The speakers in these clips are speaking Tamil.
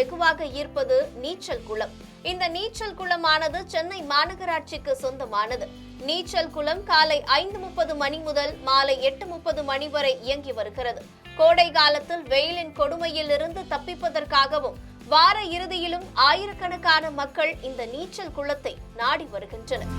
வெகுவாக ஈர்ப்பது நீச்சல் குளம். இந்த நீச்சல் குளமானது சென்னை மாநகராட்சிக்கு சொந்தமானது. நீச்சல் குளம் காலை ஐந்து முப்பது மணி முதல் மாலை எட்டு முப்பது மணி வரை இயங்கி வருகிறது. கோடை காலத்தில் வெயிலின் கொடுமையில் இருந்து தப்பிப்பதற்காகவும் வார இறுதியிலும் ஆயிரக்கணக்கான மக்கள் இந்த நீச்சல் குளத்தை நாடி வருகின்றனர்.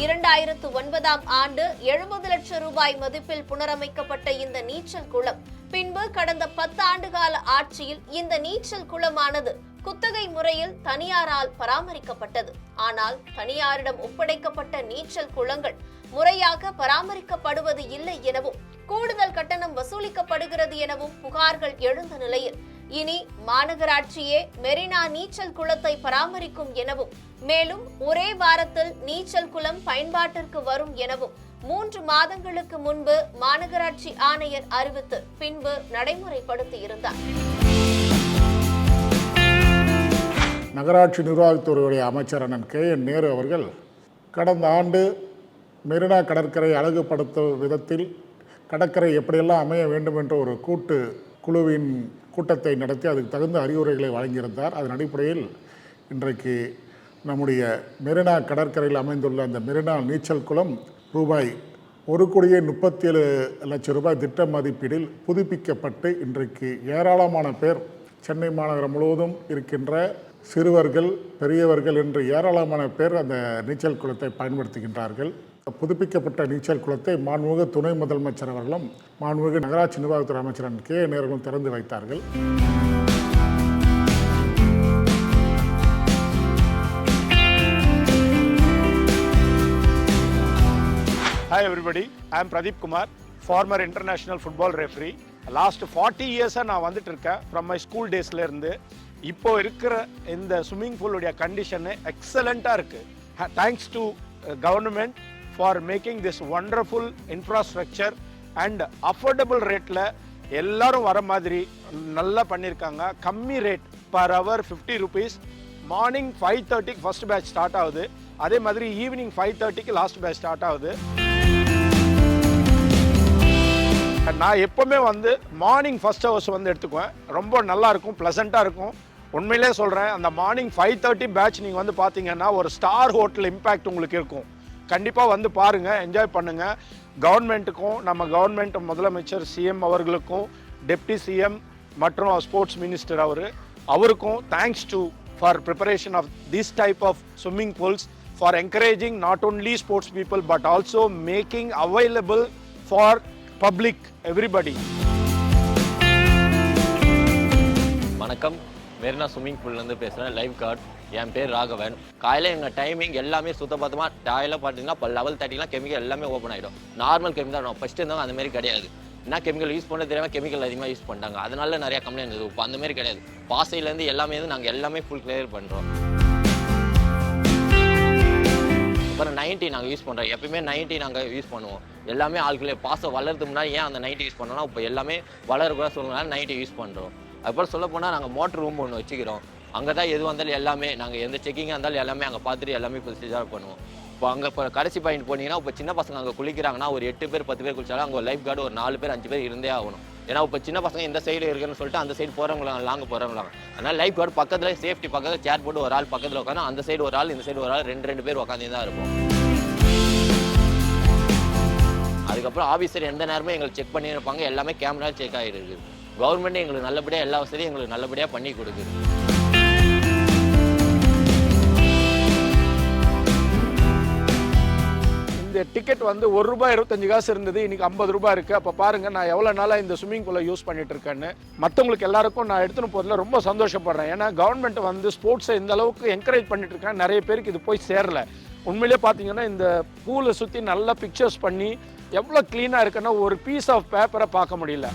இரண்டாயிரத்து ஒன்பதாம் ஆண்டு எழுபது லட்சம் ரூபாய் மதிப்பில் புனரமைக்கப்பட்ட இந்த நீச்சல் குளம். பின்பு கடந்த பத்து ஆண்டுகால ஆட்சியில் இந்த நீச்சல் குளமானது குத்தகை முறையில் தனியாரால் பராமரிக்கப்பட்டது. ஆனால் தனியாரிடம் ஒப்படைக்கப்பட்ட நீச்சல் குளங்கள் முறையாக பராமரிக்கப்படுவது இல்லை எனவும் கூடுதல் கட்டணம் வசூலிக்கப்படுகிறது எனவும் புகார்கள் எழுந்த நிலையில் இனி மாநகராட்சியே மெரினா நீச்சல் குளத்தை பராமரிக்கும் எனவும் மேலும் ஒரே வாரத்தில் நீச்சல் குளம் பயன்பாட்டிற்கு வரும் எனவும் மூன்று மாதங்களுக்கு முன்பு மாநகராட்சி ஆணையர் அறிவித்து பின்பு நடைமுறைப்படுத்தி இருந்தார் நகராட்சி நிர்வாகத்துறையுடைய அமைச்சர் அண்ணன் கே என் நேரு அவர்கள் கடந்த ஆண்டு மெரினா கடற்கரை அழகுபடுத்தும் விதத்தில் கடற்கரை எப்படியெல்லாம் அமைய வேண்டும் என்ற ஒரு கூட்டு குழுவின் கூட்டத்தை நடத்தி அதுக்கு தகுந்த அறிவுரைகளை வழங்கியிருந்தார். அதன் அடிப்படையில் இன்றைக்கு நம்முடைய மெரினா கடற்கரையில் அமைந்துள்ள அந்த மெரினா நீச்சல் குளம் ரூபாய் ஒரு கோடியே முப்பத்தி ஏழு லட்சம் ரூபாய் திட்ட மதிப்பீடில் புதுப்பிக்கப்பட்டு இன்றைக்கு ஏராளமான பேர் சென்னை மாநகரம் முழுவதும் இருக்கின்ற சிறுவர்கள் பெரியவர்கள் என்று ஏராளமான பேர் அந்த நீச்சல் குளத்தை பயன்படுத்துகின்றார்கள். புதுப்பிக்கப்பட்ட நீச்சல் குளத்தை மாண்புமிகு துணை முதலமைச்சர் அவர்களும் மாண்புமிகு நகராட்சி நிர்வாகத்துறை அமைச்சர் கே நேர்களும் திறந்து வைத்தார்கள். Hi everybody, I am Pradeep Kumar, former international football referee. Last forty இயர்ஸாக நான் வந்துட்டு இருக்கேன். ஃப்ரம் மை ஸ்கூல் டேஸ்லேருந்து இப்போ இருக்கிற இந்த ஸ்விம்மிங் பூலுடைய கண்டிஷனு எக்ஸலண்ட்டாக இருக்குது thanks to government for making this wonderful infrastructure and affordable ரேட்டில் எல்லாரும் வர மாதிரி நல்லா பண்ணியிருக்காங்க. கம்மி rate per hour fifty rupees morning five தேர்ட்டிக்கு ஃபர்ஸ்ட் பேட்ச் ஸ்டார்ட் ஆகுது. அதே மாதிரி ஈவினிங் ஃபைவ் தேர்ட்டிக்கு லாஸ்ட் பேட்ச் ஸ்டார்ட் ஆகுது. நான் எப்போவுமே வந்து மார்னிங் ஃபஸ்ட் ஹவர்ஸ் வந்து எடுத்துக்குவேன். ரொம்ப நல்லாயிருக்கும் ப்ளசண்ட்டாக இருக்கும். உண்மையிலே சொல்கிறேன் அந்த மார்னிங் ஃபைவ் தேர்ட்டி பேட்ச் நீங்கள் வந்து பார்த்தீங்கன்னா ஒரு ஸ்டார் ஹோட்டல் இம்பேக்ட் உங்களுக்கு இருக்கும். கண்டிப்பாக வந்து பாருங்கள் என்ஜாய் பண்ணுங்கள் கவர்மெண்ட்டுக்கும் நம்ம கவர்மெண்ட் முதலமைச்சர் சிஎம் அவர்களுக்கும் டெப்டி சிஎம் மற்றும் ஸ்போர்ட்ஸ் மினிஸ்டர் அவர் அவருக்கும் thanks to for preparation of this type of swimming pools for encouraging not only sports people but also making available for public everybody வணக்கம். மெரினா ஸ்விம்மிங் பூல்லேருந்து பேசுகிறேன் லைஃப் கார்டு என் பேர் ராகவன். காலையில் எங்கள் டைமிங் எல்லாமே சுத்தபத்தமாக டாயில் பார்த்தீங்கன்னா இப்போ லெவல் தேர்ட்டிலாம் கெமிக்கல் எல்லாமே ஓப்பன் ஆகிடும் நார்மல் கெமிக்கல் தான் ஃபஸ்ட்டு இருந்தவங்க அந்தமாரி கிடையாது. என்ன கெமிக்கல் யூஸ் பண்ண தெரியாமல் கெமிக்கல் அதிகமாக யூஸ் பண்ணிட்டாங்க. அதனால நிறையா கம்ப்ளைண்ட் இருந்தது இப்போ அந்த மாதிரி கிடையாது. பாசையிலேருந்து எல்லாமே வந்து நாங்கள் எல்லாமே ஃபுல் கிளியர் பண்ணுறோம் அப்புறம் நைன்ட்டி நாங்கள் யூஸ் பண்ணுறோம் எப்பயுமே நைன்ட்டி நாங்கள் யூஸ் பண்ணுவோம். எல்லாமே ஆட்களே பாசம் வளர்த்து முன்னாடி ஏன் அந்த நைன்ட்டி யூஸ் பண்ணோம்னா இப்போ எல்லாமே வளரக்கூட சொல்லுனால நைன்ட்டி யூஸ் பண்ணுறோம் அப்புறம் சொல்ல போனால் நாங்கள் மோட்டர் ரூம் ஒன்று வச்சுக்கிறோம். அங்கே தான் எது வந்தாலும் எல்லாமே நாங்கள் எந்த செக்கிங்காக இருந்தாலும் எல்லாமே அங்கே பார்த்துட்டு எல்லாமே ப்ரொசீஜராக பண்ணுவோம். இப்போ அங்கே இப்போ கடைசி பாயிண்ட் போனீங்கன்னா இப்போ சின்ன பசங்க அங்கே குளிக்கிறாங்கன்னா ஒரு எட்டு பேர் பத்து பேர் குளிச்சாலும் அங்கே லைஃப் கார்டு ஒரு நாலு பேர் அஞ்சு பேர் இருந்தே ஆகணும். ஏன்னா இப்போ சின்ன பசங்க இந்த சைடு இருக்குன்னு சொல்லிட்டு அந்த சைடு போகிறவங்களாங்க லாங்க போகிறவங்களாங்க அதனால் லைஃப் கார்டு பக்கத்தில் சேஃப்டி பக்கத்தில் சேர் போட்டு ஒரு ஆள் பக்கத்தில் உட்காந்து அந்த சைடு ஒரு ஆள் இந்த சைடு ஒரு ஆள் ரெண்டு ரெண்டு பேர் உட்காந்து தான் இருப்போம். அதுக்கப்புறம் ஆஃபீஸர் எந்த நேரமும் எங்களுக்கு செக் பண்ணியிருப்பாங்க. எல்லாமே கேமரா செக் ஆகிருக்கு கவர்மெண்ட் எங்களுக்கு நல்லபடியாக எல்லா வசதியும் எங்களுக்கு நல்லபடியாக பண்ணி கொடுக்குது. இந்த டிக்கெட் வந்து ஒரு ரூபாய் இருபத்தஞ்சு காசு இருந்தது இன்னைக்கு ஐம்பது ரூபாய் இருக்குது அப்போ பாருங்கள் நான் எவ்வளோ நாளாக இந்த ஸ்விம்மிங் பூலை யூஸ் பண்ணிட்டு இருக்கேன்னு. மற்றவங்களுக்கு எல்லாருக்கும் நான் எடுத்துன்னு போதில் ரொம்ப சந்தோஷப்படுறேன். ஏன்னா கவர்மெண்ட் வந்து ஸ்போர்ட்ஸை இந்த அளவுக்கு என்கரேஜ் பண்ணிட்டு இருக்கேன் நிறைய பேருக்கு இது போய் சேரல. உண்மையிலே பார்த்தீங்கன்னா இந்த பூலை சுற்றி நல்லா பிக்சர்ஸ் பண்ணி எவ்வளோ க்ளீனாக இருக்குன்னா ஒரு பீஸ் ஆஃப் பேப்பரை பார்க்க முடியல.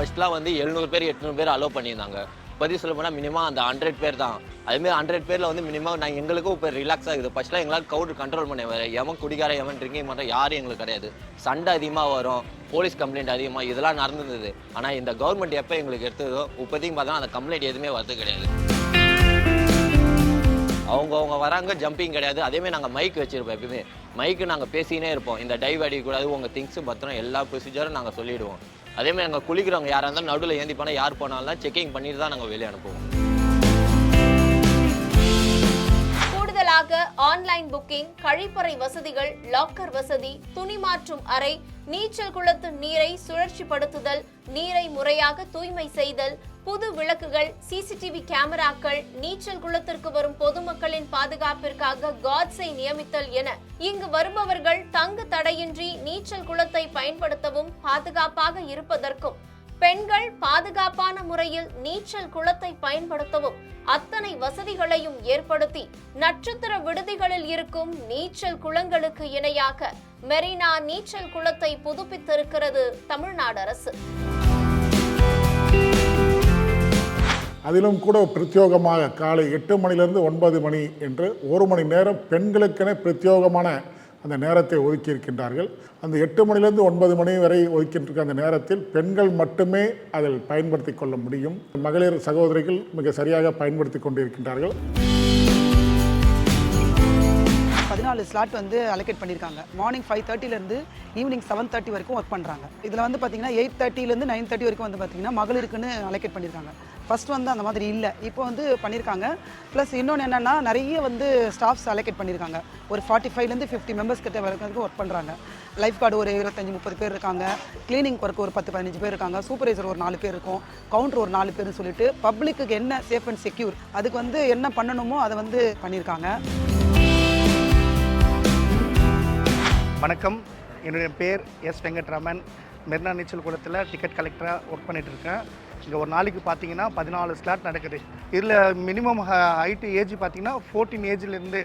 ஃபர்ஸ்ட்லாம் வந்து எழுநூறு பேர் எட்நூறு பேர் அலோவ் பண்ணியிருந்தாங்க. பதிவு சொல்ல போனால் மினிமம் அந்த ஹண்ட்ரட் பேர் தான். அதுமாரி ஹண்ட்ரட் பேரில் வந்து மினிமம் நான் எங்களுக்கும் இப்போ ரிலாக்ஸ் ஆகுது. ஃபஸ்ட்லாம் எங்களால் கவுட் கண்ட்ரோல் பண்ண எவன் குடிகார எவன் ட்ரிங்கிங் பண்ணுற யாரும் எங்களுக்கு கிடையாது. சண்டை அதிகமாக வரும் போலீஸ் கம்ப்ளைண்ட் அதிகமாக இதெல்லாம் நடந்திருந்தது ஆனால் இந்த கவர்மெண்ட் எப்போ எங்களுக்கு எடுத்ததோ இப்போதையும் பார்த்தா அந்த கம்ப்ளைண்ட் எதுவுமே வரது கிடையாது. அவங்க அவங்க வராங்க ஜம்பிங் கிடையாது. அதேமாதிரி நாங்கள் மைக் வச்சுருப்போம் எப்பயுமே. மைக்கு நாங்கள் பேசினே இருப்போம். இந்த டைவ் அடிக்கக்கூடாது உங்கள் திங்ஸும் பத்திரம் எல்லா ப்ரொசீஜரும் நாங்கள் சொல்லிவிடுவோம் அதேமாதிரி அங்கே குளிக்கிறவங்க யாராக இருந்தாலும் நடுவில் ஏந்தி போனால் யார் போனாலும் செக்கிங் பண்ணிட்டு தான் நாங்கள் வெளியே அனுப்புவோம். கூடுதலாக ஆன்லைன் புக்கிங் கழிப்பறை வசதிகள் லாக்கர் வசதி துணி மாற்றும் அறை நீச்சல் குளத்து நீரை சுழற்சிப்படுத்துதல் நீரை முறையாக தூய்மை செய்தல் புது விளக்குகள் சிசிடிவி கேமராக்கள் நீச்சல் குளத்திற்கு வரும் பொதுமக்களின் பாதுகாப்பிற்காக காட்ஸை நியமித்தல் என இங்கு வருபவர்கள் தங்கு தடையின்றி நீச்சல் குளத்தை பயன்படுத்தவும் பாதுகாப்பாக இருப்பதற்கும் பெண்கள் பாதுகாப்பான முறையில் நீச்சல் குளத்தை பயன்படுத்தவும் அத்தனை வசதிகளையும் ஏற்படுத்தி நட்சத்திர விடுதிகளில் இருக்கும் நீச்சல் குளங்களுக்கு இணையாக மெரினா நீச்சல் குளத்தை புதுப்பித்திருக்கிறது தமிழ்நாடு அரசு. அதிலும் கூட பிரத்யோகமாக காலை எட்டு மணிலிருந்து ஒன்பது மணி என்று ஒரு மணி நேரம் பெண்களுக்கென பிரத்யோகமான அந்த நேரத்தை ஒதுக்கியிருக்கின்றார்கள். அந்த எட்டு மணிலேருந்து ஒன்பது மணி வரை ஒதுக்கின்றிருக்க அந்த நேரத்தில் பெண்கள் மட்டுமே அதில் பயன்படுத்தி கொள்ள முடியும். மகளிர் சகோதரிகள் மிக சரியாக பயன்படுத்தி கொண்டிருக்கின்றார்கள். பதினாலு ஸ்லாட் வந்து அலோகேட் பண்ணியிருக்காங்க. மார்னிங் ஃபைவ் தேர்ட்டிலேருந்து ஈவினிங் செவன் தேர்ட்டி வரைக்கும் ஒர்க் பண்ணுறாங்க இதில் வந்து பார்த்தீங்கன்னா எயிட் தேர்ட்டிலேருந்து நைன் தேர்ட்டி வரைக்கும் வந்து பார்த்தீங்கன்னா மகளிருக்குன்னு அலோகேட் பண்ணியிருக்காங்க. ஃபஸ்ட்டு வந்து அந்த மாதிரி இல்லை. இப்போ வந்து பண்ணியிருக்காங்க ப்ளஸ் இன்னொன்று என்னென்னா நிறைய வந்து ஸ்டாஃப்ஸ் அலோகேட் பண்ணியிருக்காங்க ஒரு ஃபார்ட்டி ஃபைவ்லேருந்து ஃபிஃப்டி மெம்பர்ஸ் கிட்ட வரைக்கும் ஒர்க் பண்ணுறாங்க லைஃப் கார்டு ஒரு இருபத்தஞ்சி முப்பது பேர் இருக்காங்க. க்ளீனிங் ஒர்க் ஒரு பத்து பதினஞ்சு பேர் இருக்காங்க. சூப்பர்வைசர் ஒரு நாலு பேர் இருக்கும். கவுண்டர் ஒரு நாலு பேர்னு சொல்லிட்டு பப்ளிக்கு என்ன சேஃப் அண்ட் செக்யூர் அதுக்கு வந்து என்ன பண்ணணுமோ அதை வந்து பண்ணியிருக்காங்க வணக்கம். என்னுடைய பேர் எஸ் வெங்கட்ராமன். மெரினா நீச்சல் குளத்தில் டிக்கெட் கலெக்டராக ஒர்க் பண்ணிகிட்ருக்கேன் இருக்கேன். இங்கே ஒரு நாளைக்கு பார்த்தீங்கன்னா பதினாலு ஸ்லாட் நடக்குது. இதில் மினிமம் ஹைட்டு ஏஜ் பார்த்தீங்கன்னா ஃபோர்டீன் ஏஜ்லேருந்து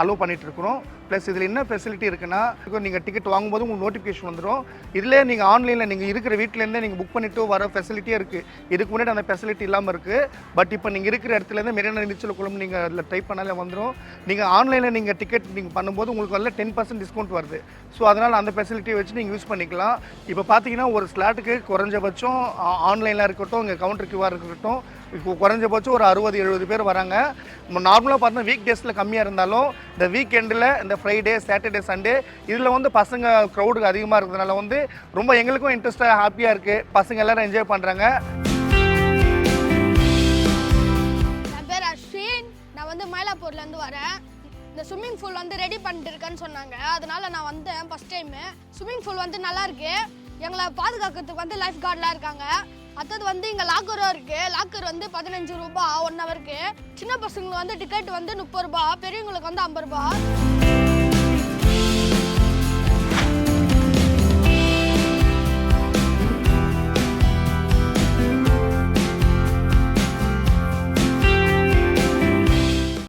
அலோவ் பண்ணிகிட்ருக்குறோம் இருக்கிறோம். ப்ளஸ் இதில் என்ன ஃபெசிலிட்டி இருக்குன்னா நீங்கள் டிக்கெட் வாங்கும்போது உங்களுக்கு நோட்டிஃபிகேஷன் வந்துடும் இதிலே நீங்கள் ஆன்லைனில் நீங்கள் இருக்கிற வீட்டிலேருந்தே நீங்கள் புக் பண்ணிவிட்டு வர ஃபெசிலிட்டியே இருக்குது இதுக்கு முன்னாடி அந்த ஃபெசிலிட்டி இல்லாமல் இருக்குது பட் இப்போ நீங்கள் இருக்கிற இடத்துலேருந்து மெரினா நீச்சல் குளம் நீங்கள் அதில் டைப் பண்ணாலே வந்துடும் நீங்கள் ஆன்லைனில் நீங்கள் டிக்கெட் நீங்கள் பண்ணும்போது உங்களுக்கு அதில் டென் பர்சன்ட் டிஸ்கவுண்ட் வருது. ஸோ அதனால் அந்த ஃபெசிலிட்டியை வச்சு நீங்கள் யூஸ் பண்ணிக்கலாம். இப்போ பார்த்தீங்கன்னா ஒரு ஸ்லாட்டுக்கு குறைஞ்சபட்சம் ஆன்லைனில் இருக்கட்டும் இங்கே கவுண்டர் கியூவாக இருக்கட்டும். இப்போ குறைஞ்சபட்சம் ஒரு அறுபது எழுபது பேர் வராங்க. நார்மலாக பார்த்தீங்கன்னா வீக் டேஸில் கம்மியாக இருந்தாலும் இந்த வீக்கெண்டில் இந்த ஃப்ரைடே சாட்டர்டே சண்டே இதில் வந்து பசங்க க்ரௌடு அதிகமாக இருக்கிறதுனால வந்து ரொம்ப எங்களுக்கும் இன்ட்ரெஸ்ட்டாக ஹாப்பியாக இருக்குது பசங்க எல்லோரும் என்ஜாய் பண்ணுறாங்க பேர் அஸ்வின். நான் வந்து மயிலாப்பூர்லேருந்து வரேன். இந்த ஸ்விம்மிங் பூல் வந்து ரெடி பண்ணிட்டு இருக்கேன்னு சொன்னாங்க. அதனால நான் வந்தேன் ஃபஸ்ட் டைமு ஸ்விம்மிங் பூல் வந்து நல்லா இருக்கு. எங்களை பாதுகாக்கிறதுக்கு வந்து லைஃப் கார்டெலாம் இருக்காங்க. அடுத்தது வந்து இங்கே லாக்கரும் இருக்குது லாக்கர் வந்து பதினஞ்சு ரூபா ஒன் ஹவருக்கு சின்ன பசங்களுக்கு வந்து டிக்கெட் வந்து முப்பது ரூபா பெரியவங்களுக்கு வந்து ஐம்பது ரூபா.